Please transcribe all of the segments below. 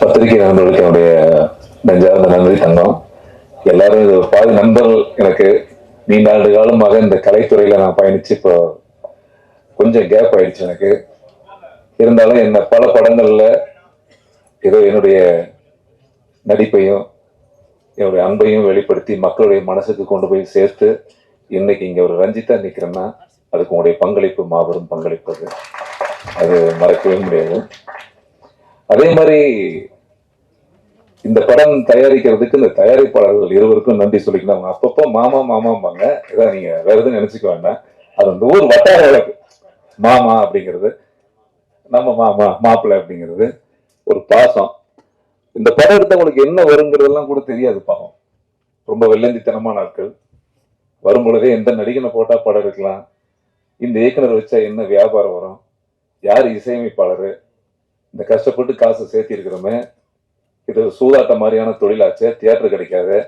பத்திரிகை நண்பர்களுக்கு என்னுடைய நெஞ்சார்ந்த நன்றி தங்கம். எல்லாரும் இது பாதி நண்பர்கள் எனக்கு. நீண்ட ஆண்டு காலமாக இந்த கலைத்துறையில நான் பயணிச்சு இப்போ கொஞ்சம் கேப் ஆயிடுச்சு எனக்கு. இருந்தாலும் என்ன பல படங்கள்ல ஏதோ என்னுடைய நடிப்பையும் என்னுடைய அன்பையும் வெளிப்படுத்தி மக்களுடைய மனசுக்கு கொண்டு போய் சேர்த்து இன்னைக்கு இங்க ஒரு ரஞ்சித்தா நிற்கிறேன்னா அதுக்கு உங்களுடைய பங்களிப்பு மாபெரும் பங்களிப்பு அது. அது மறக்கவே முடியாது. அதே மாதிரி இந்த படம் தயாரிக்கிறதுக்கு இந்த தயாரிப்பாளர்கள் இருவருக்கும் நன்றி சொல்லிக்கணும். அப்பப்போ மாமா மாமாம்பாங்க. இதான் நீங்க வேற எதுவும் நினைச்சுக்க வேண்டாம். அது அந்த ஊர் வட்டார வழக்கு. மாமா அப்படிங்கிறது நம்ம மாமா மாப்பிள்ளை அப்படிங்கிறது ஒரு பாசம். இந்த படம் எடுத்தவங்களுக்கு என்ன வருங்கிறதெல்லாம் கூட தெரியாது பாவம். ரொம்ப வெள்ளந்தித்தனமான ஆட்கள். வரும் பொழுதே எந்த நடிகனை போட்டா படம் எடுக்கலாம்? இந்த இயக்குனர் வச்சா என்ன வியாபாரம் வரும்? யார் இசையமைப்பாளர்? இந்த கஷ்டப்பட்டு காசு சேர்த்திருக்கிறோமே இது சூதாட்ட மாதிரியான தொழிலாச்சு தியேட்டர் கிடைக்காது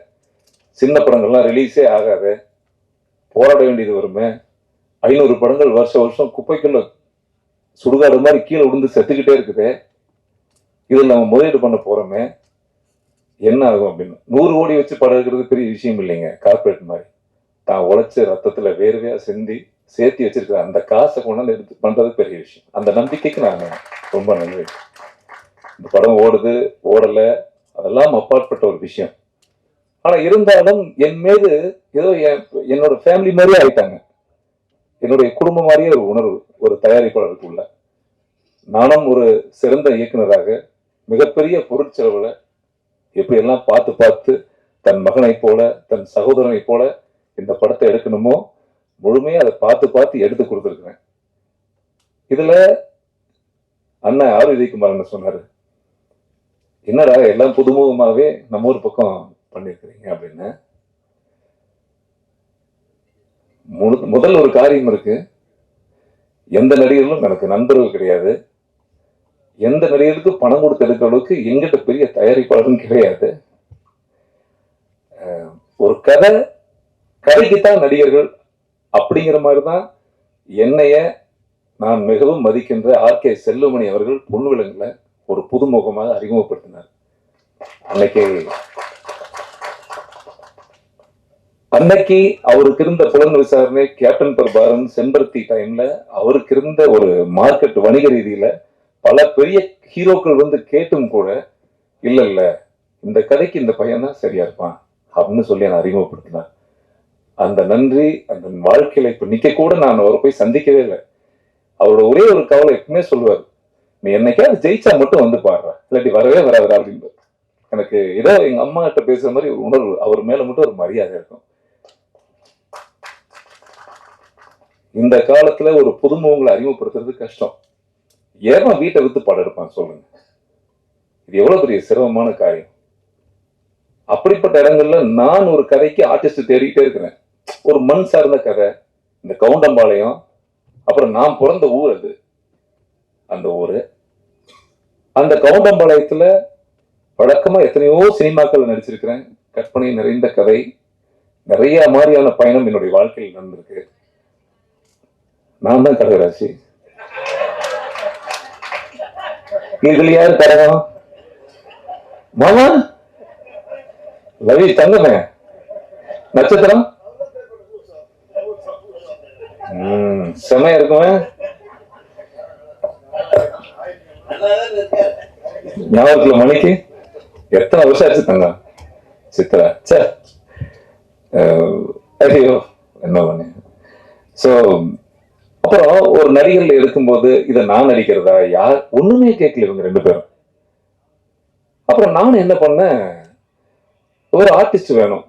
சின்ன படங்கள்லாம் ரிலீஸே ஆகாது போராட வேண்டியது வருமே ஐநூறு படங்கள் வருஷம் வருஷம் குப்பைக்குள்ள சுடுகாடு மாதிரி கீழே விழுந்து செத்துக்கிட்டே இருக்குது இதில் நம்ம முதலீடு பண்ண போகிறோமே என்ன ஆகும் அப்படின்னு. நூறு கோடி வச்சு படம் எடுக்கிறது பெரிய விஷயம் இல்லைங்க கார்பரேட் மாதிரி. தான் உழைச்ச ரத்தத்தில் வேர்வையாக சிந்தி சேர்த்து வச்சிருக்கிற அந்த காசை கொண்டாந்து எடுத்து பண்றது பெரிய விஷயம். அந்த நம்பிக்கைக்கு நான் ரொம்ப நன்றி. இந்த படம் ஓடுது ஓடல அதெல்லாம் அப்பாற்பட்ட ஒரு விஷயம். ஆனா இருந்தாலும் என் மீது ஏதோ என் என்னோட ஃபேமிலி மாதிரியே ஆயிட்டாங்க. என்னுடைய குடும்பம் மாதிரியே ஒரு உணர்வு ஒரு தயாரிப்பாளருக்குள்ள நானும் ஒரு சிறந்த இயக்குனராக மிகப்பெரிய பொருட்செலவுல எப்படியெல்லாம் பார்த்து பார்த்து தன் மகனைப் போல தன் சகோதரனைப் போல இந்த படத்தை எடுக்கணுமோ முழுமையா அதை பார்த்து பார்த்து எடுத்து கொடுத்துருக்குறேன். இதுல அண்ணன் ஆர் விஜயகுமார் என்ன சொன்னாரு? என்னடா எல்லாம் புதுமுகமாகவே நம்ம ஊர் பக்கம் பண்ணிருக்கிறீங்க அப்படின்னு. முதல் ஒரு காரியம் இருக்கு. எந்த நடிகர்களும் எனக்கு நண்பர்கள் கிடையாது. எந்த நடிகருக்கு பணம் கொடுத்து எடுக்கிற அளவுக்கு எங்கிட்ட பெரிய தயாரிப்பாளரும் கிடையாது. ஒரு கதை கதைக்குத்தான் நடிகர்கள் அப்படிங்கிற மாதிரி தான் என்னைய நான் மிகவும் மதிக்கின்ற ஆர் கே செல்லுமணி அவர்கள் பொன்விலங்குல ஒரு புதுமுகமாக அறிமுகப்படுத்தினார். அன்னைக்கு அன்னைக்கு அவருக்கு இருந்த புலன் விசாரணை கேப்டன் பிரபாரன் செம்பருத்தி டைம்ல அவருக்கு இருந்த ஒரு மார்க்கெட் வணிக ரீதியில பல பெரிய ஹீரோக்கள் வந்து கேட்டும் கூட இல்ல இல்ல இந்த கதைக்கு இந்த பையன் தான் சரியா இருப்பான் அப்படின்னு சொல்லி நான் அறிமுகப்படுத்தினார். அந்த நன்றி அந்த வாழ்க்கையில இப்ப நிக்க கூட நான் அவரை போய் சந்திக்கவே இல்லை. அவரோட ஒரே ஒரு கவலை எப்பவுமே சொல்லுவார் நீ என்னைக்காவது ஜெயிச்சா மட்டும் வந்து பாடுற இல்லாட்டி வரவே வராதுரா அப்படின்னு. எனக்கு ஏதோ எங்க அம்மா கிட்ட பேசுற மாதிரி ஒரு உணர்வு அவர் மேல மட்டும் ஒரு மரியாதை இருக்கும். இந்த காலத்துல ஒரு புதுமுகங்களை அறிமுகப்படுத்துறது கஷ்டம். ஏமா வீட்டை வித்து படம் எடுப்பான் சொல்லுங்க. இது எவ்வளவு பெரிய சிரமமான காரியம். அப்படிப்பட்ட இடங்கள்ல நான் ஒரு கதைக்கு ஆர்டிஸ்ட் தேடிக்கிட்டே இருக்கிறேன். ஒரு மண் சார்ந்த கதை. இந்த கவுண்டம்பாளையம் அப்புறம் நான் பிறந்த ஊர் அது. அந்த ஊரு. அந்த கவுண்டம்பாளையத்துல வழக்கமா எத்தனையோ சினிமாக்கள் நடிச்சிருக்கிறேன். கற்பனை நிறைந்த கதை. நிறைய மாதிரியான பயணம் என்னுடைய வாழ்க்கையில் நடந்திருக்கு. நான் தான் கடகராசி இதுல யார் கடகம் மாமா? ரவி தங்கமே. நட்சத்திரம்? செமையா இருக்குமே? ஞாபகத்துல மணிக்கு? எத்தனை வருஷம் ஆச்சு தங்கம் சித்ரா சார் அஹ், ஐயோ என்ன பண்ணு? ஸோ அப்புறம் ஒரு நடிகர்ல இருக்கும்போது இதை நான் நடிக்கிறதா? யார்? ஒண்ணுமே கேட்கல இவங்க ரெண்டு பேரும். அப்புறம் நான் என்ன பண்ணேன்? ஒரு ஆர்டிஸ்ட் வேணும்.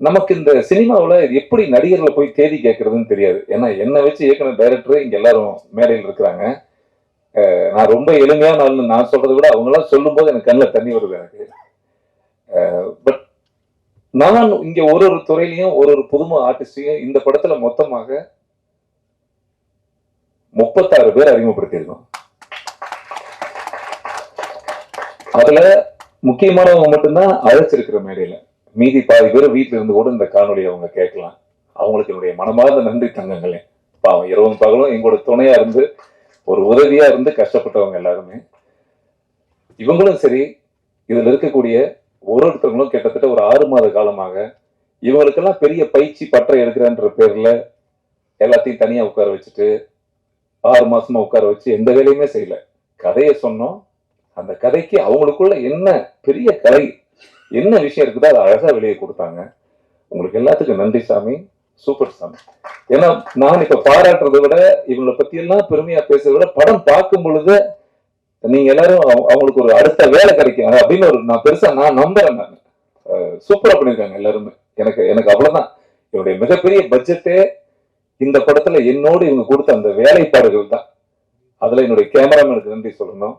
நமக்கு இந்த சினிமாவில் எப்படி நடிகர்களை போய் தேடி கேட்கறதுன்னு தெரியாது. ஏன்னா என்னை வச்சு இயக்குனர் டைரக்டர் இங்கே எல்லாரும் மேடையில் இருக்கிறாங்க. நான் ரொம்ப எளிமையான ஆள்னு நான் சொல்கிறத விட அவங்களாம் சொல்லும்போது எனக்கு கண்ணில் தண்ணி வருது எனக்கு. பட் நான் இங்கே ஒரு ஒரு துறையிலையும் ஒரு ஒரு புதுமை ஆர்டிஸ்டையும் இந்த படத்தில் மொத்தமாக முப்பத்தாறு பேர் அறிமுகப்படுத்தியிருக்கோம். அதில் முக்கியமானவங்க மட்டும்தான் அழைச்சிருக்கிற மேடையில். மீதி பாதி பேர் வீட்டில் இருந்து கூட இந்த காணொலியை அவங்க கேட்கலாம். அவங்களுக்கு என்னுடைய மனமார்ந்த நன்றி தங்கங்களே. பாவம் இரவும் பகலும் எங்களோட துணையா இருந்து ஒரு உதவியா இருந்து கஷ்டப்பட்டவங்க எல்லாருமே. இவங்களும் சரி இதுல இருக்கக்கூடிய ஒரு ஒருத்தவங்களும் கிட்டத்தட்ட ஒரு ஆறு மாத காலமாக இவங்களுக்கெல்லாம் பெரிய பயிற்சி பற்றை எடுக்கிறன்ற பேர்ல எல்லாத்தையும் தனியா உட்கார வச்சுட்டு ஆறு மாசமா உட்கார வச்சு எந்த வேலையுமே செய்யல. கதையை சொன்னோம். அந்த கதைக்கு அவங்களுக்குள்ள என்ன பெரிய கதை என்ன விஷயம் இருக்குதோ அதை அழகா வெளியே கொடுத்தாங்க. உங்களுக்கு எல்லாத்துக்கும் நன்றி சாமி. சூப்பர் சாமி. ஏன்னா நான் இப்ப பாராட்டுறதை விட இவங்களை பத்தி எல்லாம் பெருமையா பேசுறதை விட படம் பார்க்கும் பொழுது நீங்க எல்லாரும் அவங்களுக்கு ஒரு அடுத்த வேலை கிடைக்கும் அப்படின்னு ஒரு நான் பெருசா நான் நம்புறேன் நான். சூப்பரா பண்ணியிருக்காங்க எல்லாருமே. எனக்கு எனக்கு அவ்வளவுதான். என்னுடைய மிகப்பெரிய பட்ஜெட்டே இந்த படத்துல என்னோடு இவங்க கொடுத்த அந்த வேலைப்பாடுகள் தான். அதுல என்னுடைய கேமராமேனுக்கு நன்றி சொல்லணும்.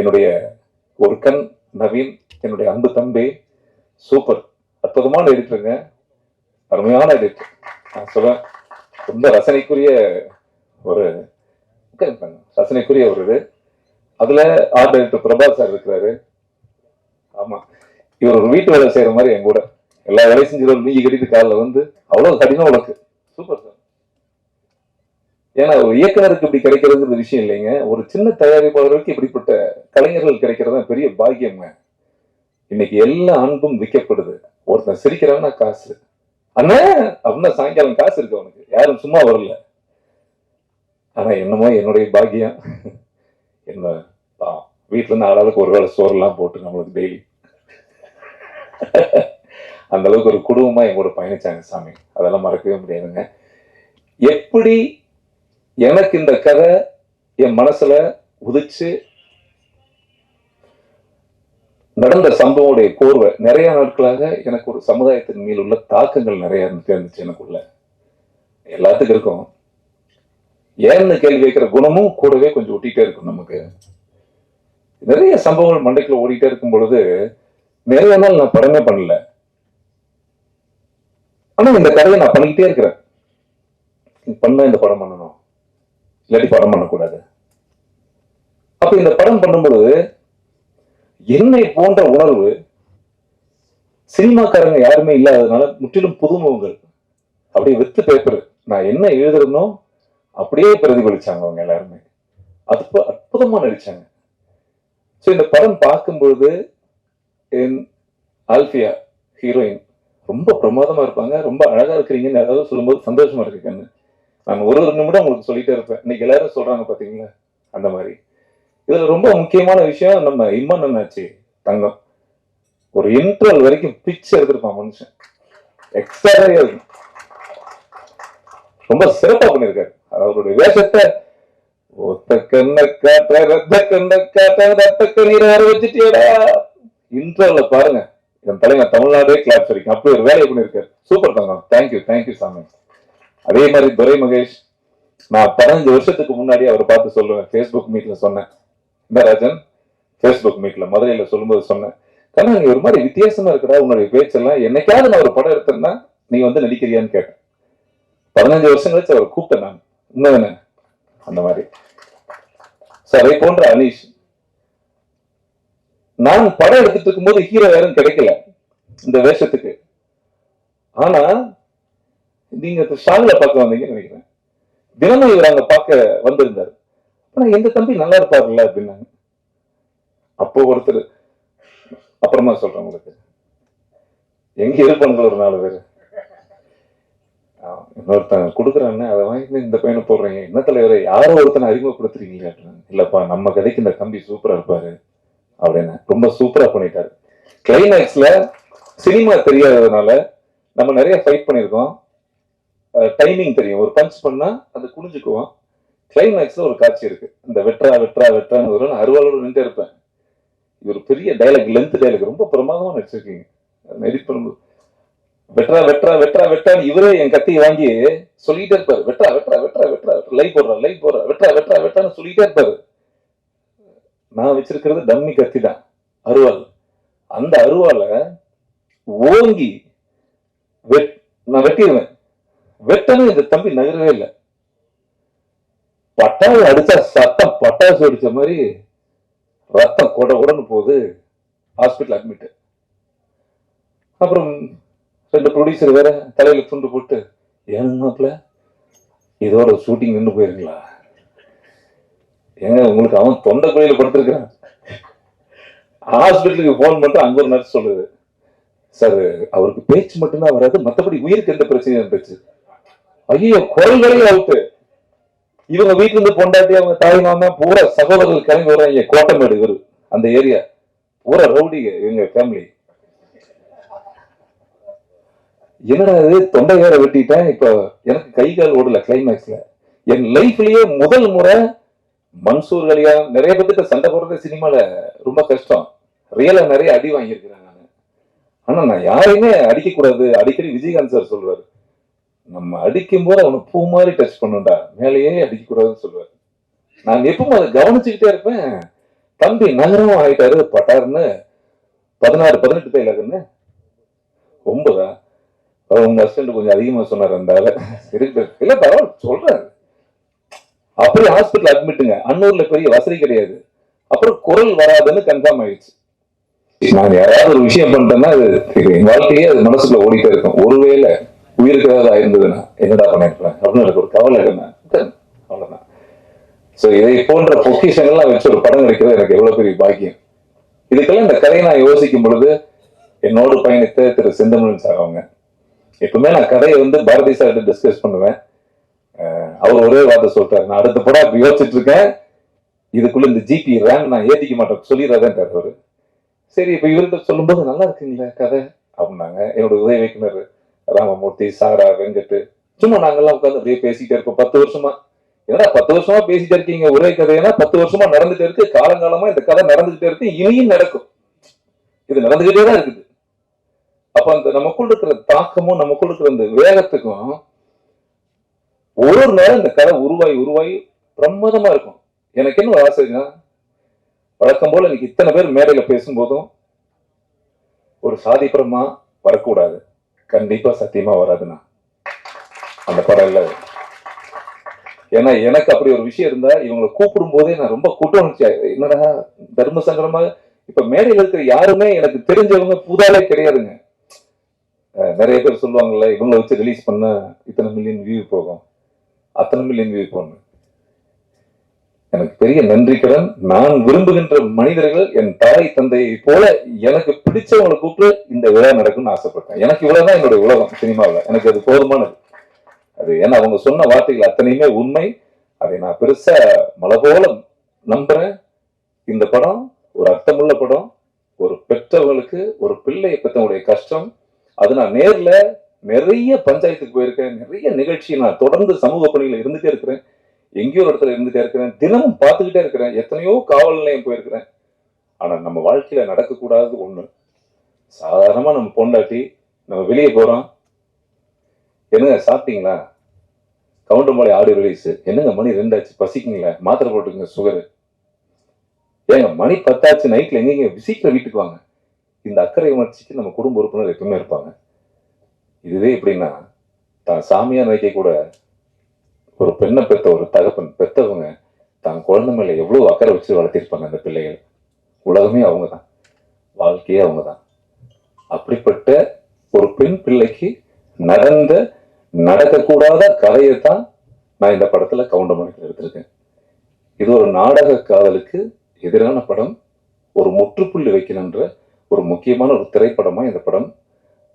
என்னுடைய ஒரு கண் நவீன் என்னுடைய அன்பு தம்பி சூப்பர். அற்புதமான எடிட்டருங்க அருமையான எடிட் நான் சொல்லுவேன் ரொம்ப ரசனைக்குரிய ஒரு ரசனைக்குரிய ஒரு இது. அதுல ஆர்ட் எடிட்டர் பிரபா சார் இருக்கிறாரு. ஆமா. இவர் ஒரு வீட்டு வேலை செய்யற மாதிரி என் கூட. எல்லா வேலையும் செஞ்சு நீங்க கட்டிட்டு காலில் வந்து அவ்வளவு கடினம் உனக்கு. சூப்பர் சார் ஏன்னா ஒரு இயக்குனருக்கு இப்படி கிடைக்கிறதுங்கிற விஷயம் இல்லைங்க. ஒரு சின்ன தயாரிப்பாளர்களுக்கு இப்படிப்பட்ட கலைஞர்கள் கிடைக்கிறது தான் பெரிய பாக்கியங்க இன்னைக்கு எல்லா அன்பும் விற்கப்படுது. ஒருத்தன் சிரிக்கிறவனா காசு. அண்ணா அப்படின்னா சாயங்காலம் காசு இருக்கு அவனுக்கு. யாரும் சும்மா வரல. ஆனா என்னமோ என்னுடைய பாக்கியம். என்ன பாவம். வீட்டுல இருந்து ஆளாளுக்கு ஒரு வேளை சோறுலாம் போட்டு நம்மளுக்கு டெய்லி அந்த அளவுக்கு ஒரு குடும்பமா என் கூட பயணிச்சாங்க சாமி. அதெல்லாம் மறக்கவே முடியாதுங்க. எப்படி எனக்கு இந்த கதை என் மனசுல உதிச்சு நடந்த சம்பவமுடைய கோர்வை நிறைய நாட்களாக எனக்கு ஒரு சமுதாயத்தின் மேல் உள்ள தாக்கங்கள் நிறைய இருந்துச்சு எனக்குள்ள. எல்லாத்துக்கும் இருக்கும். ஏன்னு கேள்வி வைக்கிற குணமும் கூடவே கொஞ்சம் ஒட்டிட்டே இருக்கும் நமக்கு. நிறைய சம்பவங்கள் மண்டைக்குள்ள ஓடிட்டே இருக்கும் பொழுது நிறைய நாள் நான் படமே பண்ணல. ஆனா இந்த கதையை நான் பண்ணிக்கிட்டே இருக்கிறேன். பண்ண இந்த படம் பண்ணணும். இல்லாட்டி படம் பண்ணக்கூடாது. அப்ப இந்த படம் பண்ணும்போது என்னை போன்ற உணர்வு சினிமாக்காரங்க யாருமே இல்லாததுனால முற்றிலும் புதுமுகங்கள் அப்படியே வித்து பேப்பர் நான் என்ன எழுதுறனோ அப்படியே பிரதிபலிச்சாங்க அவங்க எல்லாருமே. அது அற்புதமா நடிச்சாங்க. ஸோ இந்த படம் பார்க்கும்பொழுது என் ஆல்பியா ஹீரோயின் ரொம்ப பிரமாதமா இருப்பாங்க. ரொம்ப அழகா இருக்கிறீங்கன்னு யாராவது சொல்லும்போது சந்தோஷமா இருக்கு கண்ணு. நான் ஒரு ஒரு நிமிடம் உங்களுக்கு சொல்லிட்டே இருப்பேன். இன்னைக்கு எல்லாரும் சொல்றாங்க பாத்தீங்களா? அந்த மாதிரி. இதுல ரொம்ப முக்கியமான விஷயம் நம்ம இம்மன் என்னாச்சு? தங்கம். ஒரு இன்டர்வல் வரைக்கும் பிச்சு எடுத்திருப்பான் மனுஷன். எக்ஸ்ட்ரா இருக்கும். ரொம்ப சிறப்பா பண்ணிருக்காரு அவருடைய வேஷத்தை ஒத்த கண்ண காட்ட ரத்த கண்ண காட்ட ரத்த கண்ணீர் வர வச்சுட்டியடா. இன்டர்வல்ல பாருங்க. என் தலைவர் தமிழ்நாடே கிளாப்ஸ் வரைக்கும் அப்படி ஒரு வேலையை பண்ணிருக்காரு சூப்பர் தங்கம். தேங்க்யூ தேங்க்யூ சாமி. அதே மாதிரி துரை மகேஷ் நான் பதினஞ்சு வருஷத்துக்கு முன்னாடி அவரை பார்த்து சொல்லுவேன். ஃபேஸ்புக் மீட்ல சொன்னேன். இந்த ராஜன்? ஃபேஸ்புக் மீட்ல மதுரையில சொல்லும்போது சொன்னேன். கண்ணா நீ ஒரு மாதிரி வித்தியாசமா இருக்கடா உன்னுடைய பேச்செல்லாம். என்னைக்காவது நான் ஒரு படம் எடுத்தேன்னா நீ வந்து நடிக்கிறியான்னு கேட்டேன். பதினஞ்சு வருஷம் கழிச்சு அவரை கூப்பிட்டேன் நான். இன்னும் அந்த மாதிரி. சார் அதே போன்ற அனீஷ். நான் படம் எடுத்துட்டு இருக்கும்போது ஹீரோ யாரும் கிடைக்கல. இந்த வேஷத்துக்கு. ஆனா நீங்க ஷாலில் பார்க்க வந்தீங்கன்னு நினைக்கிறேன். தினமும் இவர் அங்க பார்க்க வந்திருந்தார். ஆனா எந்த தம்பி நல்லா இருப்பாருல்ல அப்படின்னாங்க. அப்போ ஒருத்தர் அப்புறமா சொல்றேன் உங்களுக்கு. எங்க இருப்பானுங்க ஒரு நாலு பேர். இன்னொருத்தன் கொடுக்குறான்னு அதை வாங்கி இந்த பையனை போடுறீங்க என்ன தலைவரை யாரோ ஒருத்தனை அறிமுகப்படுத்துறீங்களே இல்லப்பா நம்ம கதைக்கு இந்த தம்பி சூப்பரா இருப்பாரு அப்படின்னு. ரொம்ப சூப்பரா பண்ணிட்டாரு. கிளைமேக்ஸ்ல சினிமா தெரியாததுனால நம்ம நிறைய ஃபைட் பண்ணியிருக்கோம். டைமிங் தெரியும். ஒரு பஞ்ச் பண்ணா அது குனிஞ்சுக்குவோம் கிளைமேக்ஸ்ல ஒரு காட்சி இருக்கு. இந்த வெட்ரா வெட்ரா வெட்ரான்னு ஒரு அருவாளோட நின்று இருப்பேன். இது ஒரு பெரிய டைலாக் லென்த் டைலாக் ரொம்ப பிரமாதமா நடிச்சிருக்கீங்க. எடிட் பண்ணும்போது. வெட்ரா வெட்ரா வெட்ரா வெட்டான்னு இவரே என் கத்தி வாங்கி சொல்லிட்டே இருப்பாரு. வெட்ரா வெட்ரா வெட்ரா வெட்ரா லை போடுறா லை போடுறா வெட்ரா வெட்ரா வெட்டான்னு சொல்லிட்டே இருப்பாரு. நான் வச்சிருக்கிறது டம்மி கத்தி தான். அருவாள். அந்த அருவாளை ஓங்கி வெட் நான் வெட்டிடுவேன். வெட்டனும் இந்த தம்பி நகரவே இல்லை. பட்டாசு அடிச்சா சத்தம் பட்டாசு அடிச்ச மாதிரி ரத்தம் கொட கொடன்னு போகுது. ஹாஸ்பிட்டல் அட்மிட் அப்புறம் ரெண்டு ப்ரொடியூசர் வேற தலையில துண்டு போட்டு ஏன்னாப்ல இதோட ஷூட்டிங் நின்று போயிருங்களா? ஏங்க உங்களுக்கு அவன் தொண்டை குழியில படுத்திருக்கிறான். ஹாஸ்பிட்டலுக்கு ஃபோன் பண்ணிட்டு அங்க ஒரு நர்ஸ் சொல்லுது சார் அவருக்கு பேச்சு மட்டும்தான் வராது மத்தபடி உயிருக்கு எந்த பிரச்சனையும் இருந்துச்சு ஐயோ குரல்களையும் அவுட்டு இவங்க வீட்டுல இருந்து பொண்டாட்டி அவங்க தாய் மாமா பூரா சகோதரர்கள் கிளம்பி வர்றாங்க கோட்டமேடு இவரு அந்த ஏரியா. பூரா ரவுடி இவங்க ஃபேமிலி என்னடா இது? தொண்டை வேற வெட்டிட்டேன். இப்ப எனக்கு கை கால் ஓடல கிளைமேக்ஸ்ல என் லைஃப்லயே முதல் முறை மன்சூர் கலியா நிறைய பேர்கிட்ட சண்டை போடுறது சினிமால ரொம்ப கஷ்டம். ரியலா நிறைய அடி வாங்கியிருக்கிறேன் நான். ஆனா நான் யாரையுமே அடிக்க கூடாது அடிக்கடி விஜயகாந்த் சார் சொல்றாரு. நம்ம அடிக்கும் போது அவனை பூ மாதிரி டச் பண்ணுண்டா மேலேயே அடிக்க கூடாதுன்னு நான் எப்பவும் அதை கவனிச்சுக்கிட்டே இருப்பேன். தம்பி நகரம் ஆயிட்டாரு பட்டாருன்னு. பதினாறு பதினெட்டு தைலகுன்னு ஒன்பதா? உங்க ஹஸ்பண்ட் கொஞ்சம் அதிகமா சொன்னார் அந்த இருக்கு இல்ல பரவாயில்ல சொல்றாரு. அப்படியே ஹாஸ்பிட்டல் அட்மிட்டுங்க அன்னூர்ல பெரிய வசதி கிடையாது. அப்புறம் குரல் வராதுன்னு கன்ஃபார்ம் ஆயிடுச்சு. நான் யாராவது ஒரு விஷயம் பண்ணிட்டேன்னா அது வாழ்க்கையே அது மனசுக்குள்ள ஓடிட்டே இருக்கும். ஒருவேளை உயிருக்கு ஏதாவது என்னடா பண்ணிருப்பேன்? அப்படின்னு எனக்கு ஒரு கவலை என்ன அவ்வளோதான் ஸோ இதை போன்ற பொக்கிஷங்கள்லாம் வச்சு ஒரு படம் கிடைக்கிறது எனக்கு எவ்வளோ பெரிய பாக்கியம். இதுக்கெல்லாம் இந்த கதையை நான் யோசிக்கும் பொழுது என்னோடு பயணித்த திரு செந்தமிழன் சார் அவங்க. எப்பவுமே நான் கதையை வந்து பாரதி சார் டிஸ்கஸ் பண்ணுவேன். அவர் ஒரே வார்த்தை சொல்றாரு. நான் அடுத்த படம் இப்போ யோசிச்சுட்டு இருக்கேன். இதுக்குள்ள இந்த ஜிபி ரேம் நான் ஏற்றிக்க மாட்டேன். சொல்லிடுறதேன்றாரு அவர். சரி இப்போ இவர்கிட்ட சொல்லும்போது நல்லா இருக்குங்களே கதை அப்படின்னாங்க. என்னோட உதவி வைக்கினர் ராமமூர்த்தி சாரா வெங்கட் சும்மா நாங்கெல்லாம் உட்காந்து அப்படியே பேசிட்டே இருக்கோம் பத்து வருஷமா. என்னடா பத்து வருஷமா பேசிட்டே இருக்கீங்க? ஒரே கதைனா பத்து வருஷமா நடந்துட்டு இருக்கு. காலங்காலமா இந்த கதை நடந்துகிட்டே இருக்கு. இனியும் நடக்கும். இது நடந்துகிட்டே தான் இருக்குது. அப்ப அந்த நமக்குள்ள இருக்கிற தாக்கமும் நமக்குள் இருக்கிற அந்த வேகத்துக்கும் ஒரு ஒரு நேரம் இந்த கதை உருவாகி உருவாகி பிரமாதமா இருக்கும். எனக்கு என்ன ஒரு ஆசைங்க வழக்கம் போல இன்னைக்கு இத்தனை பேர் மேடையில பேசும்போதும் ஒரு சாதிப்புறமா வரக்கூடாது. கண்டிப்பா சத்தியமா வராதுண்ணா அந்த படம் இல்ல ஏன்னா எனக்கு அப்படி ஒரு விஷயம் இருந்தா இவங்களை கூப்பிடும் போதே நான் ரொம்ப கூட்டம் என்னடா தர்ம சங்கடமா இப்ப மேடையில் இருக்கிற யாருமே எனக்கு தெரிஞ்சவங்க புதாலே கிடையாதுங்க. நிறைய பேர் சொல்லுவாங்கல்ல இவங்களை வச்சு ரிலீஸ் பண்ண இத்தனை மில்லியன் வியூ போகும். அத்தனை மில்லியன் வியூ போகணும். எனக்கு பெரிய நன்றி கடன் நான் விரும்புகின்ற மனிதர்கள் என் தாய் தந்தையை போல எனக்கு பிடிச்சவங்களை கூப்பிட்டு இந்த விழா நடக்கும்னு ஆசைப்பட்டேன். எனக்கு இவ்வளவுதான் என்னுடைய உலகம் சினிமாவில். எனக்கு அது போதுமானது. அது ஏன்னா அவங்க சொன்ன வார்த்தைகள் அத்தனையுமே உண்மை. அதை நான் பெருசா மலை போல நம்புறேன். இந்த படம் ஒரு அர்த்தமுள்ள படம். ஒரு பெற்றவங்களுக்கு ஒரு பிள்ளையை பெற்றவங்களுடைய கஷ்டம். அது நான் நேர்ல நிறைய பஞ்சாயத்துக்கு போயிருக்கேன். நிறைய நிகழ்ச்சி நான் தொடர்ந்து சமூக பணியில இருந்துட்டே இருக்கிறேன். எங்கேயோ ஒரு இடத்துல இருந்துட்டே இருக்கிறேன். தினமும் பார்த்துக்கிட்டே இருக்கிறேன். எத்தனையோ காவல் நிலையம் போயிருக்கிறேன். ஆனால் நம்ம வாழ்க்கையில் நடக்கக்கூடாது ஒன்று சாதாரணமாக நம்ம பொண்டாட்டி நம்ம வெளியே போகிறோம் என்னங்க சாப்பிட்டீங்களா? கவுண்டமலை ஆடியோ ரிலீஸ் என்னங்க மணி ரெண்டாச்சு? பசிக்குங்களா? மாத்திரை போட்டுக்குங்க சுகரு ஏங்க மணி பத்தாச்சு நைட்டில் எங்கேங்க? சீக்கிரம் வீட்டுக்கு வாங்க. இந்த அக்கறை உணர்ச்சிக்கு நம்ம குடும்ப உறுப்பினர் எப்பவுமே இருப்பாங்க. இதுவே எப்படின்னா தான் சாமியார் நினைக்க கூட ஒரு பெண்ணை பெற்ற ஒரு தகப்பன் பெற்றவங்க தான் குழந்தை மேலே எவ்வளவு அக்கறை வச்சு வளர்த்திருப்பாங்க அந்த பிள்ளைகள். உலகமே அவங்க தான் வாழ்க்கையே அவங்க தான் அப்படிப்பட்ட ஒரு பெண் பிள்ளைக்கு நடந்த நடக்கக்கூடாத கதையை தான் நான் இந்த படத்துல கவுண்டமணிக்கு எடுத்திருக்கேன். இது ஒரு நாடக காதலுக்கு எதிரான படம் ஒரு முற்றுப்புள்ளி வைக்கணுன்ற ஒரு முக்கியமான ஒரு திரைப்படமாக இந்த படம்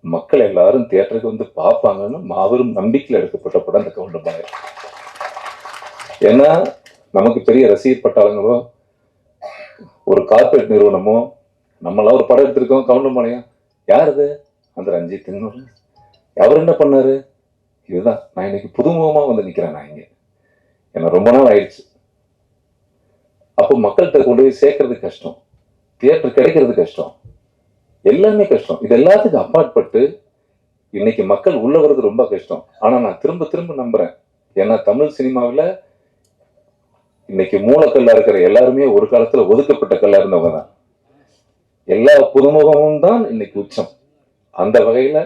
மக்கள் எல்லாரும் தியேட்டருக்கு வந்து பார்ப்பாங்கன்னு மாபெரும் நம்பிக்கையில் எடுக்கப்பட்ட படம் இந்த கவுண்டமலை ஏன்னா நமக்கு பெரிய ரசிகர் பட்டாளங்களோ ஒரு கார்ப்பரேட் நிறுவனமோ நம்மளாம் ஒரு படம் எடுத்திருக்கோம் கவுண்டமலையா யார் அது? அந்த ரஞ்சித் இன்னொரு அவர் என்ன பண்ணாரு? இதுதான். நான் இன்னைக்கு புதுமுகமா வந்து நிக்கிறேன் நான் இங்கே. ஏன்னா ரொம்ப நாள் ஆயிடுச்சு. அப்போ மக்கள்கிட்ட கொண்டு போய் சேர்க்கறது கஷ்டம். தியேட்டர் கிடைக்கிறது கஷ்டம். எல்லாமே கஷ்டம். இது எல்லாத்துக்கும் அப்பாற்பட்டு இன்னைக்கு மக்கள் உள்ள வர்றது ரொம்ப கஷ்டம். ஆனா நான் திரும்ப திரும்ப நம்புறேன். ஏன்னா தமிழ் சினிமாவில் இன்னைக்கு மூலக்கல்லா இருக்கிற எல்லாருமே ஒரு காலத்துல ஒதுக்கப்பட்ட கல்லா இருந்தவங்க தான். எல்லா புதுமுகமும் தான் இன்னைக்கு உச்சம். அந்த வகையில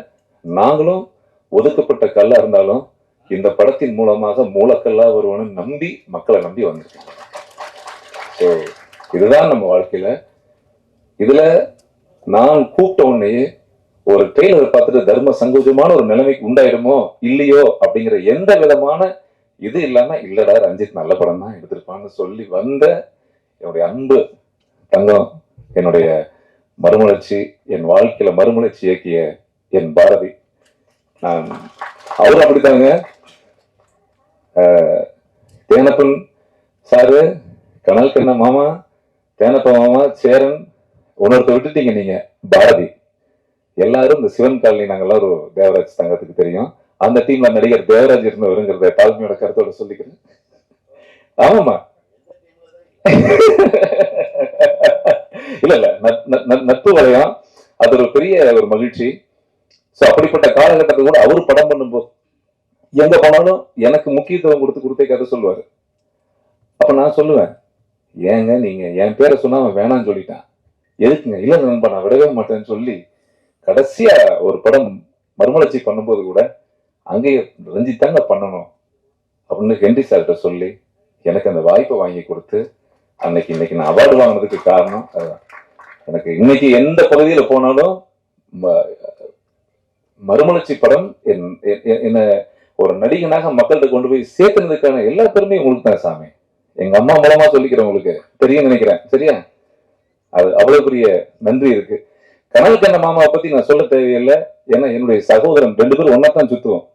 நாங்களும் ஒதுக்கப்பட்ட கல்லா இருந்தாலும் இந்த படத்தின் மூலமாக மூலக்கல்லா வருவோன்னு நம்பி மக்களை நம்பி வந்திருக்கோம். ஸோ இதுதான் நம்ம வாழ்க்கையில. இதுல நான் கூப்பிட்ட உடனே ஒரு ட்ரெய்லர் பார்த்துட்டு தர்ம சங்கோஜமான ஒரு நிலைமைக்கு உண்டாயிடுமோ இல்லையோ அப்படிங்கிற எந்த விதமான இது இல்லாம இல்லடா ரஞ்சித் நல்ல படம் தான் எடுத்திருப்பான்னு சொல்லி வந்த என்னுடைய அன்பு தங்கம் என்னுடைய மறுமலர்ச்சி என் வாழ்க்கையில மறுமலர்ச்சி இயக்கிய என் பாரதி. நான் அவரும் அப்படித்தாங்க தேனப்பன் சாரு கனல் கண்ண மாமா தேனப்ப மாமா சேரன் உணர்த்த விட்டுட்டீங்க நீங்க பாரதி. எல்லாரும் இந்த சிவன் காலனி நாங்கெல்லாம் ஒரு தேவராஜ் சங்கத்துக்கு தெரியும். அந்த டீம்ல நடிகர் தேவராஜ் இருந்தவருங்கிறத தாழ்மையோட கருத்தோட சொல்லிக்கிறேன். ஆமாமா இல்ல இல்ல நட்- நட்- நட்பு வளையம் அது ஒரு பெரிய ஒரு மகிழ்ச்சி. சோ அப்படிப்பட்ட காலகட்டத்தில் கூட அவர் படம் பண்ணும்போது எங்க போனாலும் எனக்கு முக்கியத்துவம் கொடுத்து கொடுத்தே கதை சொல்லுவாரு. அப்ப நான் சொல்லுவேன் ஏங்க நீங்க என் பேரை சொன்னா அவன் வேணாம்னு சொல்லிட்டான். எதுக்குங்க? இல்ல நண்பா நான் விடவே மாட்டேன்னு சொல்லி கடைசியா ஒரு படம் மறுமலர்ச்சி பண்ணும்போது கூட அங்கேயே ரஞ்சித் தாங்க பண்ணணும் அப்படின்னு ஹென்றி சார்கிட்ட சொல்லி எனக்கு அந்த வாய்ப்பை வாங்கி கொடுத்து அன்னைக்கு இன்னைக்கு நான் அவார்டு வாங்கினதுக்கு காரணம் அதுதான் எனக்கு இன்னைக்கு எந்த பகுதியில் போனாலும் மறுமலர்ச்சி படம் என்- என்ன ஒரு நடிகனாக மக்கள்கிட்ட கொண்டு போய் சேர்த்துனதுக்கான எல்லா பெருமையும் உங்களுக்கு தான் சாமி. எங்க அம்மா மூலமா சொல்லிக்கிறேன் உங்களுக்கு. தெரியும் நினைக்கிறேன். சரியா? அது அவ்வளவு பெரிய நன்றி இருக்கு. கனல் கண்ண மாமாவை பத்தி நான் சொல்ல தேவையில்லை. ஏன்னா என்னுடைய சகோதரன் ரெண்டு பேரும் ஒன்னா தான் சுத்துவோம்.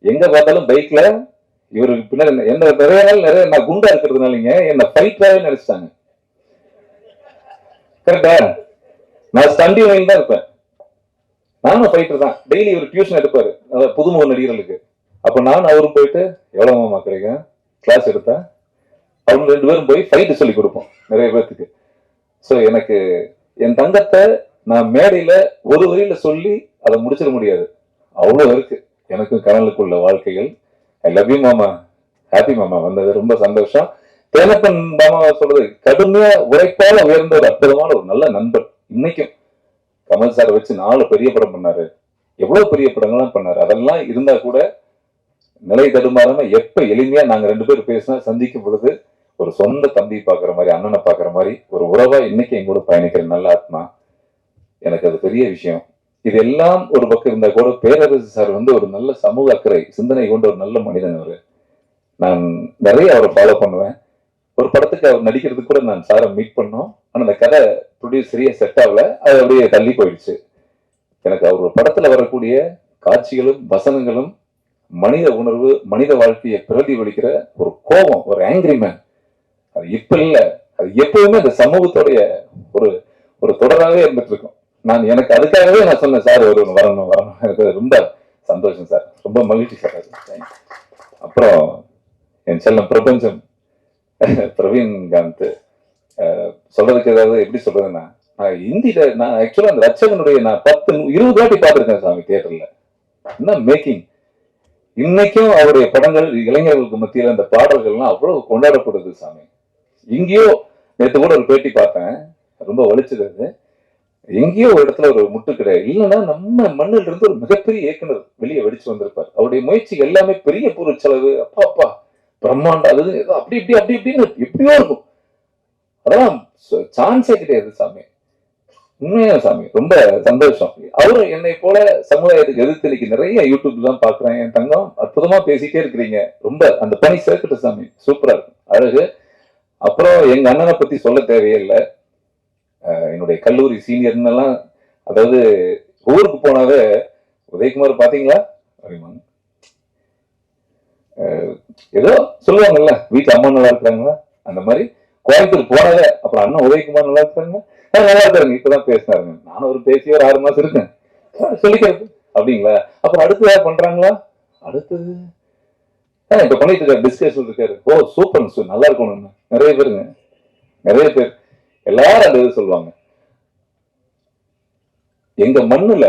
எங்க பார்த்தாலும் பைக்ல இவருக்கு பின்னாடி என்ன- நிறைய நாள் நிறைய நான் குண்டா இருக்கிறதுனாலங்க என்ன ஃபைட்டராகவே நினைச்சிட்டாங்க. கரெக்டா நான் ஸ்டண்டி வயல் தான் இருப்பேன். நானும் ஃபைட்டர் தான். டெய்லி இவர் டியூஷன் எடுப்பாரு. புதுமுக நடிகர்களுக்கு. அப்ப நானும் அவரும் போயிட்டு எவ்வளவு மாமா கிடைக்கும்? கிளாஸ் எடுத்தேன் அவங்க ரெண்டு பேரும் போய் ஃபைட்டு சொல்லி கொடுப்போம். நிறைய பேர்த்துக்கு. ஸோ எனக்கு என் தங்கத்தை நான் மேடையில ஒரு வரியில சொல்லி அதை முடிச்சிட முடியாது. அவ்வளவு இருக்கு. எனக்கும் கனலுக்குள்ள வாழ்க்கைகள். ஐ லவ் யூ மாமா. ஹாப்பி மாமா. வந்தது ரொம்ப சந்தோஷம். தேனப்பன் மாமா சொல்றது கடுமையா உழைப்பால உயர்ந்த ஒரு அற்புதமான ஒரு நல்ல நண்பர். இன்னைக்கும் கமல் சார் வச்சு நாலு பெரிய படம் பண்ணாரு. எவ்வளவு பெரிய படங்கள்லாம் பண்ணாரு. அதெல்லாம் இருந்தா கூட நிலை தடுமாறாம எப்ப எளிமையா நாங்க ரெண்டு பேரும் பேசினா சந்திக்கும் பொழுது ஒரு சொந்த தம்பி பார்க்குற மாதிரி அண்ணனை பாக்குற மாதிரி ஒரு உறவா இன்னைக்கு எங்கூட பயணிக்கிற நல்ல ஆத்மா எனக்கு அது பெரிய விஷயம். இது எல்லாம் ஒரு பக்கம் இருந்தா கூட பேரரசு சார் வந்து ஒரு நல்ல சமூக அக்கறை சிந்தனை கொண்ட ஒரு நல்ல மனிதன் அவர். நான் நிறைய அவரை ஃபாலோ பண்ணுவேன். ஒரு படத்துக்கு அவர் நடிக்கிறதுக்கு கூட நான் சாரை மீட் பண்ணோம். ஆனால் அந்த கதை ப்ரொடியூஸ் சரியா செட் ஆகல. அது அப்படியே தள்ளி போயிடுச்சு. எனக்கு அவர் படத்துல வரக்கூடிய காட்சிகளும் வசனங்களும் மனித உணர்வு மனித வாழ்க்கையை பிரதிபலிக்கிற ஒரு கோபம் ஒரு ஆங்கிரி மேன் அது இப்ப இல்ல. அது எப்பவுமே அந்த சமூகத்துடைய ஒரு ஒரு தொடராகவே இருந்துட்டு இருக்கும் நான் எனக்கு அதுக்காகவே நான் சொன்னேன் சார் ஒரு வரணும் வரணும். எனக்கு ரொம்ப சந்தோஷம் சார். ரொம்ப மகிழ்ச்சி சார். அது அப்புறம் என் செல்லம் பிரபஞ்சம் பிரவீன் காந்த் சொல்றதுக்கு ஏதாவது எப்படி சொல்றதுன்னா நான் ஹிந்தியில நான் ஆக்சுவலா அந்த ரச்சகனுடைய நான் பத்து இருபது வாட்டி பார்த்திருக்கேன் சாமி தியேட்டர்ல என்ன மேக்கிங் இன்னைக்கும் அவருடைய படங்கள் இளைஞர்களுக்கு மத்தியில் அந்த பாடல்கள்லாம் அவ்வளவு கொண்டாடப்படுது சாமி. எங்கேயோ நேற்று கூட ஒரு பேட்டி பார்த்தேன். ரொம்ப வலிச்சது எங்கேயோ ஒரு இடத்துல ஒரு முட்டு கிடையாது. இல்லைன்னா நம்ம மண்ணில் இருந்து ஒரு மிகப்பெரிய இயக்குனர் வெளியே வெடிச்சு வந்திருப்பார். அவருடைய முயற்சி எல்லாமே பெரிய பொருள் செலவு. அப்பா அப்பா பிரம்மாண்டம். அது ஏதோ அப்படி இப்படி அப்படி இப்படின்னு எப்படியோ இருக்கும். அதெல்லாம் சான்ஸே கிடையாது சாமி. உண்மையா சாமி. ரொம்ப சந்தோஷம். அவரும் என்னை போல சமுதாயத்துக்கு எதிர்த்து இன்னைக்கு நிறைய யூடியூப்ல தான் பாக்குறேன். என் தங்கம் அற்புதமா பேசிட்டே இருக்கிறீங்க. ரொம்ப அந்த பணி சேர்க்கட்டு சாமி. சூப்பரா இருக்கும். அழகு. அப்புறம் எங்க அண்ணனை பத்தி சொல்ல தேவையில்லை. என்னுடைய கல்லூரி சீனியர்னு எல்லாம் அதாவது ஊருக்கு போனாவே உதயகுமார் பாத்தீங்களா? அப்படிமாங்க ஏதோ சொல்லுவாங்கல்ல வீட்டுல அம்மா நல்லா இருக்காங்களா? அந்த மாதிரி. கோயம்புத்தூர் போனதே அப்புறம் அண்ணன் உதயகுமார் நல்லா இருக்காங்க. நல்லா இருக்காருங்க இப்பதான் பேசினாருங்க. நானும் ஒரு பேசி ஒரு ஆறு மாசம் இருக்கேன். சொல்லிக்கிறது அப்படிங்களா? அப்புறம் அடுத்து யார் பண்றாங்களா? அடுத்தது இப்ப பண்ணிட்டு இருக்காரு டிஸ்கஷன் இருக்காரு. ஓ சூப்பர் சூ நல்லா இருக்கணும் நிறைய பேருங்க. நிறைய பேர். எல்லாரும் அந்த இது சொல்லுவாங்க. எங்க மண்ணுல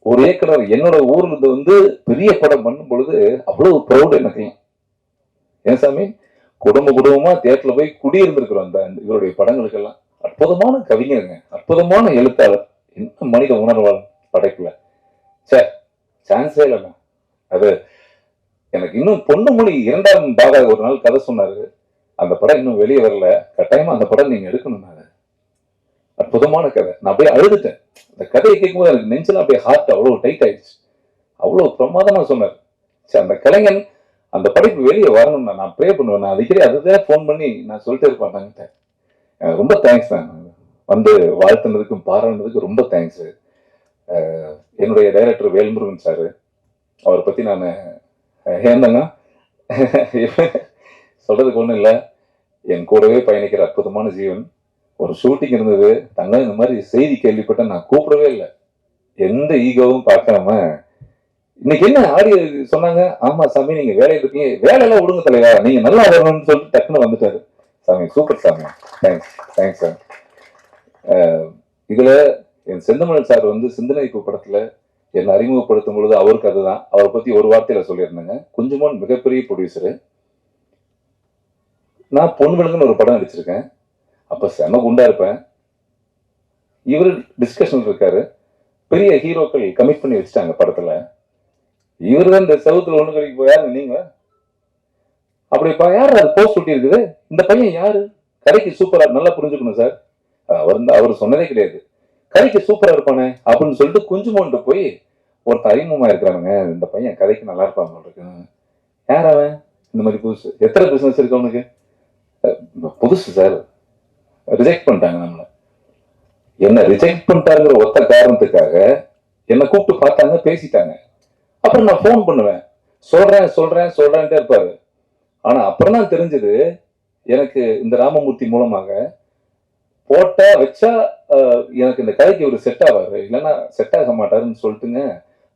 ஒரு ஏக்கர் என்னோட ஊர்ல இருந்து வந்து பெரிய படம் பண்ணும் பொழுது அவ்வளவு ப்ரௌட் எனக்கு ஏன் சாமி? குடும்ப குடும்பமா தேட்டர்ல போய் குடியிருந்திருக்கிறோம் அந்த இவருடைய படங்களுக்கெல்லாம். அற்புதமான கவிஞருங்க. அற்புதமான எழுத்தாளர். என்ன மனித உணர்வாளர் படைப்புல. சார் சான்ஸே இல்லைங்க. அது எனக்கு இன்னும் பொண்ணுமொழி இரண்டாம் பாக ஒரு நாள் கதை சொன்னாரு. அந்த படம் இன்னும் வெளியே வரல. கட்டாயமா அந்த படம் நீங்க எடுக்கணும் அற்புதமான கதை. நான் அப்படியே அழுதுட்டேன். அந்த கதையை கேட்கும்போது எனக்கு நெஞ்சில் அப்படியே ஹார்ட் அவ்வளோ டைட் ஆயிடுச்சு. அவ்வளோ பிரமாதமா சொன்னார். சரி அந்த கலைஞன் அந்த படைப்பு வெளியே வரணும்னா நான் ப்ரே பண்ணுவேன். நான் அடிக்கடி அதுதான் ஃபோன் பண்ணி நான் சொல்லிட்டே இருப்பேன் தங்கிட்ட ரொம்ப தேங்க்ஸ் தான் வந்து வாழ்த்துனதுக்கும் பாராட்டுனதுக்கும் ரொம்ப தேங்க்ஸ் என்னுடைய டைரக்டர் வேல்முருகன் சார். அவரை பற்றி நான் ஏந்தங்க சொல்கிறதுக்கு ஒன்றும் இல்லை. என் கூடவே பயணிக்கிற அற்புதமான ஜீவன். ஒரு ஷூட்டிங் இருந்தது. தங்க இந்த மாதிரி செய்தி கேள்விப்பட்ட நான் கூப்பிடவே இல்லை. எந்த ஈகோவும் பார்க்காம. இன்னைக்கு என்ன ஆடி சொன்னாங்க? ஆமா சாமி நீங்க வேலையில் இருக்கீங்க. வேலையெல்லாம் விடுங்க தலைவா. நீங்க நல்லா வரணும்னு சொல்லிட்டு டக்குன்னு வந்துட்டாரு. சாமி சூப்பர் சாமி. தேங்க்ஸ் தேங்க்ஸ் சார் இதுல என் செந்தமிழ் சார் வந்து சிந்தனை இப்போ படத்துல என்னை அறிமுகப்படுத்தும் பொழுது அவருக்கு அதுதான். அவரை பத்தி ஒரு வார்த்தையில சொல்லியிருந்தேங்க. குஞ்சுமோன் மிகப்பெரிய ப்ரொடியூசரு நான் பொண்ணுங்களுக்குன்னு ஒரு படம் நடிச்சிருக்கேன். அப்ப செம குண்டா இருப்பேன். இவர் டிஸ்கஷன் இருக்காரு. பெரிய ஹீரோக்கள் கமிட் பண்ணி வச்சுட்டாங்க படத்துல. இவர் தான் இந்த செவத்துல ஒண்ணு கடைக்கு போய் யாரு அப்படி அப்படிப்பா யார் அது போஸ்ட் ஒட்டி இருக்குது இந்த பையன் யாரு? கடைக்கு சூப்பரா நல்லா புரிஞ்சுக்கணும் சார். அவர் அவர் சொன்னதே கிடையாது. கதைக்கு சூப்பரா இருப்பானே அப்படின்னு சொல்லிட்டு குஞ்சுமோன்ட்டு போய் ஒருத்தர் அறிமுகமா இருக்கிறானுங்க இந்த பையன் கதைக்கு நல்லா இருப்பான் இருக்கு. யார் அவன்? இந்த மாதிரி புதுசு. எத்தனை பிசினஸ் இருக்கு அவனுக்கு? புதுசு சார் ரிஜெக்ட் பண்ணிட்டாங்க நம்மளை. என்ன ரிஜெக்ட் பண்ணிட்டாங்கிற ஒத்த காரணத்துக்காக என்னை கூப்பிட்டு பார்த்தாங்க பேசிட்டாங்க. அப்புறம் நான் ஃபோன் பண்ணுவேன். சொல்றேன் சொல்றேன் சொல்றேன்ட்டே இருப்பாரு. ஆனா அப்புறம் தான் தெரிஞ்சது எனக்கு இந்த ராமமூர்த்தி மூலமாக போட்டா வச்சா எனக்கு இந்த கதைக்கு ஒரு செட் ஆவாரு. இல்லைன்னா செட் ஆக மாட்டாருன்னு சொல்லிட்டுங்க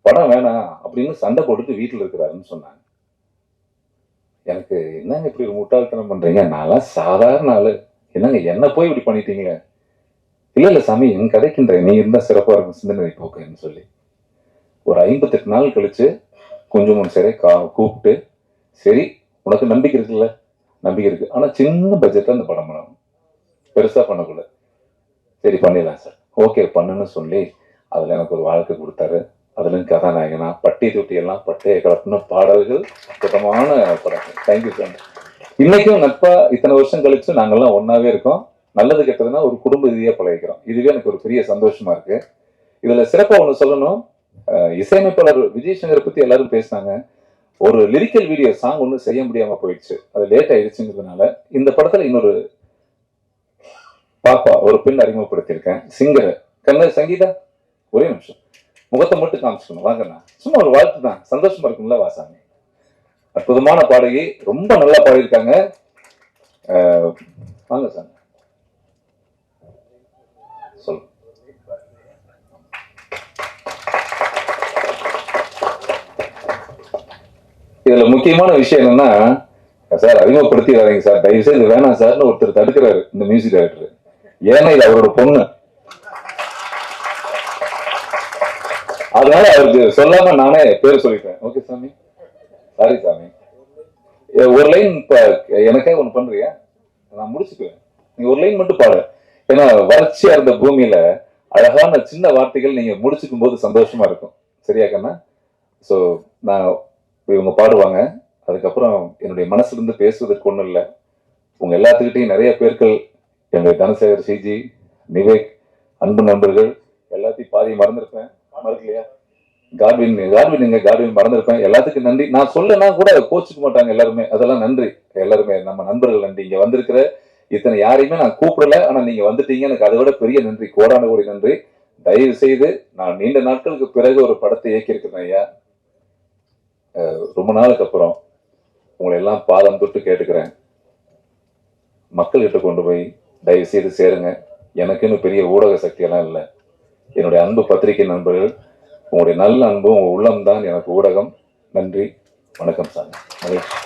படம் வேணாம் அப்படின்னு சண்டை போட்டுட்டு வீட்டில் இருக்கிறாருன்னு சொன்னாங்க. எனக்கு என்னங்க இப்படி ஒரு முட்டாள்தனம் பண்றீங்க? நான்லாம் சாதாரண ஆளு. என்னங்க என்ன போய் இப்படி பண்ணிட்டீங்க? இல்லை இல்லை சாமி என் கதைக்கின்ற நீ இருந்தால் சிறப்பாக இருக்கும் சிந்தனை போக்குன்னு சொல்லி. ஒரு ஐம்பத்தெட்டு நாள் கழிச்சு கொஞ்சம் முன் சரி கா கூப்பிட்டு சரி உனக்கு நம்பிக்கை இருக்குல்ல? நம்பிக்கை இருக்கு. ஆனால் சின்ன பட்ஜெட்டில் அந்த படம் பண்ணணும். பெருசாக பண்ணக்கூடாது. சரி பண்ணிடலாம் சார் ஓகே பண்ணுன்னு சொல்லி அதில் எனக்கு ஒரு வாழ்க்கை கொடுத்தாரு. அதுலேயும் கதாநாயகனா பட்டி தொட்டி எல்லாம் பட்டைய கலப்பின பாடல்கள் அற்புதமான படம் தேங்க்யூ சார் இன்னைக்கும் நட்பா இத்தனை வருஷம் கழிச்சு நாங்கள்லாம் ஒன்றாவே இருக்கோம். நல்லது கெட்டதுன்னா ஒரு குடும்ப ரீதியாக பழகிக்கிறோம். இதுவே எனக்கு ஒரு பெரிய சந்தோஷமா இருக்கு. இதில் சிறப்பாக ஒன்று சொல்லணும். இசையமைப்பாளர் விஜய் சங்கரை பற்றி எல்லாரும் பேசினாங்க. ஒரு லிரிக்கல் வீடியோ சாங் ஒன்றும் செய்ய முடியாமல் போயிடுச்சு. அது லேட் ஆயிடுச்சுங்கிறதுனால இந்த படத்தில் இன்னொரு பாப்பா ஒரு பெண் அறிமுகப்படுத்தியிருக்கேன். சிங்கர். கண்ணு சங்கீதா? ஒரே நிமிஷம். முகத்தை மட்டும் காமிச்சுக்கணும். வாங்கண்ணா சும்மா ஒரு வாழ்த்து தான். சந்தோஷமா இருக்கும்ல வாசாமி? அற்புதமான பாடகி. ரொம்ப நல்லா பாடியிருக்காங்க. வாங்க சார் சொல் இதுல முக்கியமான விஷயம் என்னன்னா சார் அறிமுகப்படுத்திடாதீங்க சார். தயவு செய்து வேணாம் சார்னு ஒருத்தர் தடுக்கிறாரு இந்த மியூசிக் டைரக்டர். ஏன்னா இது அவரோட பொண்ணு. அதனால அவருக்கு சொல்லாம நானே பேர் சொல்லிட்டேன். ஓகே சாமி. சாரி சாமி. ஒரு லைன் இப்ப எனக்கே ஒண்ணு பண்றியா? நான் முடிச்சுக்குவேன். நீ ஒரு லைன் மட்டும் பாடு ஏன்னா வறட்சியா இருந்த பூமியில அழகான சின்ன வார்த்தைகள் நீங்க முடிச்சுக்கும் போது சந்தோஷமா இருக்கும். சரியா கண்ணா? ஸோ நான் இவங்க பாடுவாங்க. அதுக்கப்புறம் என்னுடைய மனசுல இருந்து பேசுவதற்கு ஒன்றும் இல்லை. உங்க எல்லாத்துக்கிட்டையும் நிறைய பேர்கள் எங்கள் தனசேகர் சிஜி நிவேக் அன்பு நண்பர்கள் எல்லாத்தையும் பாதி மறந்துருப்பேன். மறக்கலையா? கார்வின் கார்வின் எங்க? கார்வின் மறந்துருப்பேன். எல்லாத்துக்கும் நன்றி. நான் சொல்லனா கூட கோச்சுக்க மாட்டாங்க எல்லாருமே. அதெல்லாம் நன்றி. எல்லாருமே நம்ம நண்பர்கள் நன்றி. இங்க வந்திருக்கிற இத்தனை யாரையுமே நான் கூப்பிடல. ஆனா நீங்க வந்துட்டீங்க. எனக்கு அதை விட பெரிய நன்றி. கோடான கோடி நன்றி. தயவு செய்து நான் நீண்ட நாட்களுக்கு பிறகு ஒரு படத்தை இயக்கியிருக்கிறேன் ஐயா. ரொம்ப நாளுக்கு அப்புறம் உங்களை எல்லாம் பாதம் தொட்டு கேட்டுக்கிறேன். மக்கள்கிட்ட கொண்டு போய் தயவு செய்து சேருங்க. எனக்குன்னு பெரிய ஊடக சக்தியெல்லாம் இல்லை. என்னுடைய அன்பு பத்திரிகை நண்பர்கள் உங்களுடைய நல்ல அன்பும் உங்கள் உள்ளம்தான் எனக்கு ஊடகம். நன்றி. வணக்கம் சாமி. மகிழ்ச்சி.